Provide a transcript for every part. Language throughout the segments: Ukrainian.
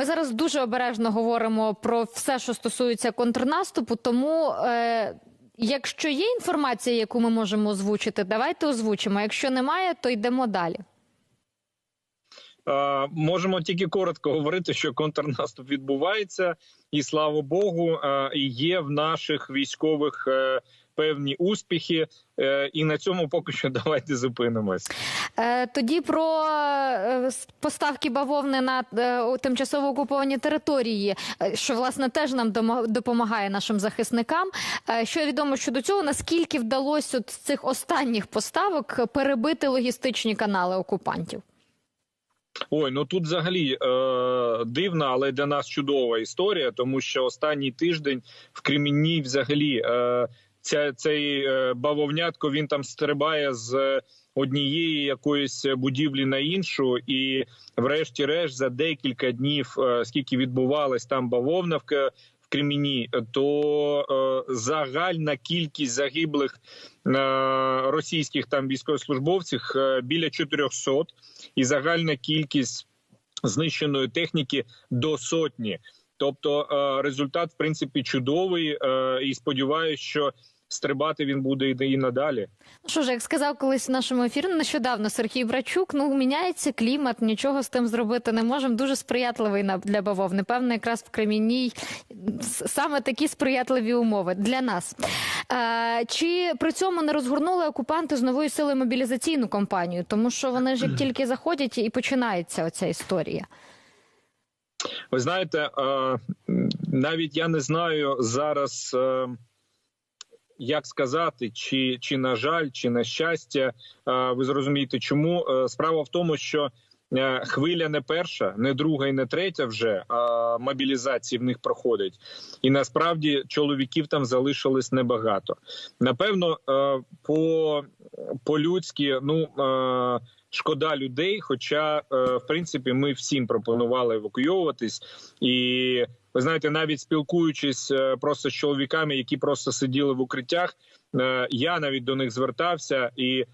Ми зараз дуже обережно говоримо про все, що стосується контрнаступу. Тому, е, якщо є інформація, яку ми можемо озвучити, давайте озвучимо. Якщо немає, то йдемо далі. Е, Можемо тільки коротко говорити, що контрнаступ відбувається, і слава Богу, е, є в наших військових е, певні успіхи. Е, І на цьому поки що давайте зупинимось. Е, Тоді про поставки бавовни на е, тимчасово окуповані території, е, що власне теж нам допомагає нашим захисникам. Е, Що відомо щодо цього, наскільки вдалося з цих останніх поставок перебити логістичні канали окупантів? Ой, ну тут взагалі е, дивна, але для нас чудова історія, тому що останній тиждень в Кремінні взагалі е, ця, цей е, бавовнятко він там стрибає з однієї якоїсь будівлі на іншу, і врешті-решт за декілька днів, е, скільки відбувалась там бавовна в Креміні, то е, загальна кількість загиблих е, російських там військовослужбовців е, біля 400 і загальна кількість знищеної техніки до сотні. Тобто е, результат в принципі чудовий, е, і сподіваюся, що стрибати він буде і надалі. Ну що ж, як сказав колись в нашому ефірі нещодавно Сергій Брачук, ну міняється клімат, нічого з тим зробити не можемо. Дуже сприятливий для бавовни. Певно, якраз в Кремінній саме такі сприятливі умови для нас. Е, чи при цьому не розгорнули окупанти з нової сили мобілізаційну кампанію? Тому що вони ж як тільки заходять і починається оця історія. Ви знаєте, е, навіть я не знаю зараз, е, як сказати, чи, чи на жаль, чи на щастя, е, ви зрозумієте, чому справа в тому, що хвиля не перша, не друга і не третя вже мобілізації в них проходить, і насправді чоловіків там залишилось небагато. Напевно, е, по, по-людськи, ну. Шкода людей, хоча е, в принципі ми всім пропонували евакуйовуватись, і ви знаєте, навіть спілкуючись е, просто з чоловіками, які просто сиділи в укриттях, е, я навіть до них звертався і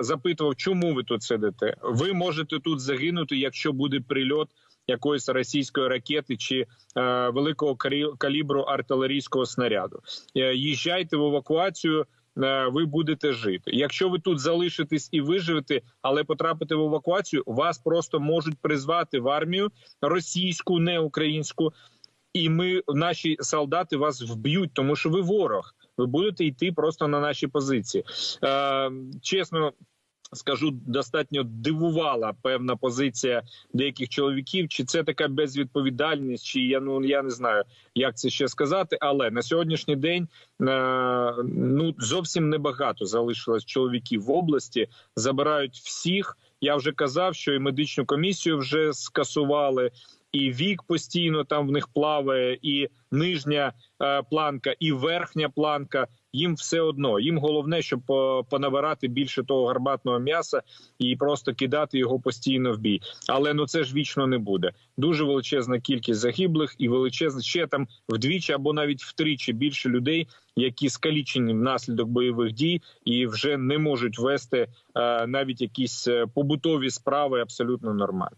запитував, чому ви тут сидите? Ви можете тут загинути, якщо буде прильот якоїсь російської ракети чи е, великого калібру артилерійського снаряду. Е, їжджайте в евакуацію. Е, Ви будете жити. Якщо ви тут залишитесь і виживете, але потрапите в евакуацію, вас просто можуть призвати в армію російську, не українську, і ми, наші солдати, вас вб'ють, тому що ви ворог. Ви будете йти просто на наші позиції. Е, чесно скажу, достатньо дивувала певна позиція деяких чоловіків. Чи це така безвідповідальність, чи я ну я не знаю, як це ще сказати. Але на сьогоднішній день е, ну зовсім небагато залишилось чоловіків в області. Забирають всіх. Я вже казав, що і медичну комісію вже скасували. І вік постійно там в них плаває, і нижня е, планка, і верхня планка. Їм все одно. Їм головне, щоб по- понабирати більше того гарматного м'яса і просто кидати його постійно в бій. Але ну це ж вічно не буде. Дуже величезна кількість загиблих і величезна ще там вдвічі або навіть втричі більше людей, які скалічені внаслідок бойових дій і вже не можуть вести е, навіть якісь е, побутові справи абсолютно нормально.